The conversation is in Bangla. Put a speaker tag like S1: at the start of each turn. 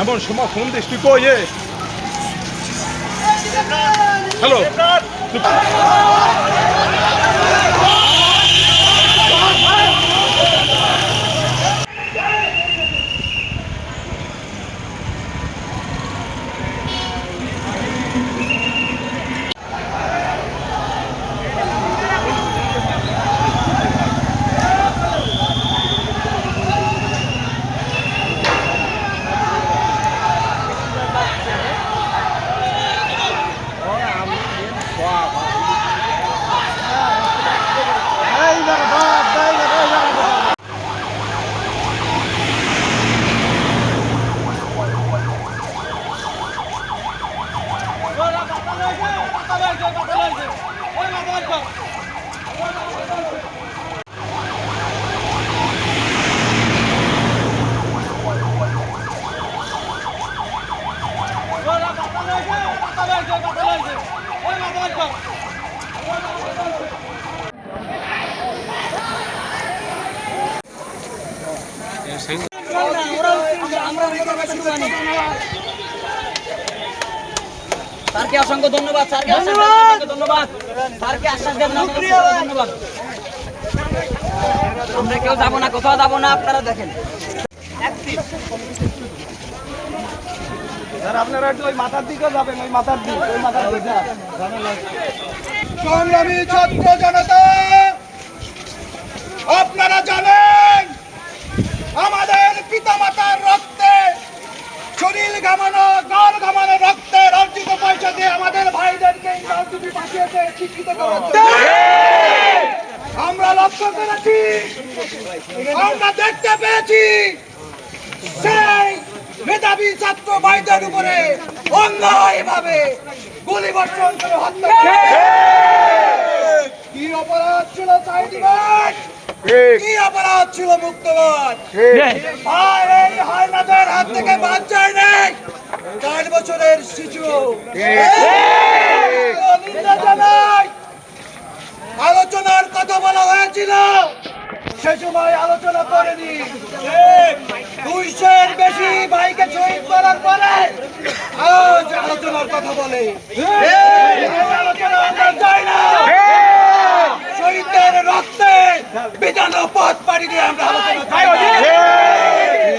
S1: এমন সময় ফোন দিস তুই কই হ্যালো
S2: স্যারকে অসংখ্য ধন্যবাদ স্যারকে অসংখ্য ধন্যবাদ। আমরা কেউ যাব না, কোথাও যাব না, আপনারা দেখেন।
S3: আপনারা
S4: জানেন, আমাদের পিতামাতার রক্তে শরীর ঘামানো অর্জিত আমাদের ভাইদেরকে পাঠিয়েছে শিক্ষিত করাতে আমরা লক্ষ্য করেছি আমরা দেখতে পেয়েছি সেই মেধাবী ছাত্র ভাইদের উপরে অন্যায়ভাবে গুলি বর্ষণ করে হত্যা কি অপরাধ ছিল সাইদি ভাই কি অপরাধ ছিল মুক্তবাদ? ভাই এই হায়নাদের বছরের শিশু। আলোচনার কথা বলা হয়েছিল। সে সময় আলোচনা করেনি। দুইশের বেশি ভাইকে শহীদ করার পরে আজ আলোচনার কথা বলে। শহীদদের রক্তে বিধান পথ পাড়ি দিয়ে আমরা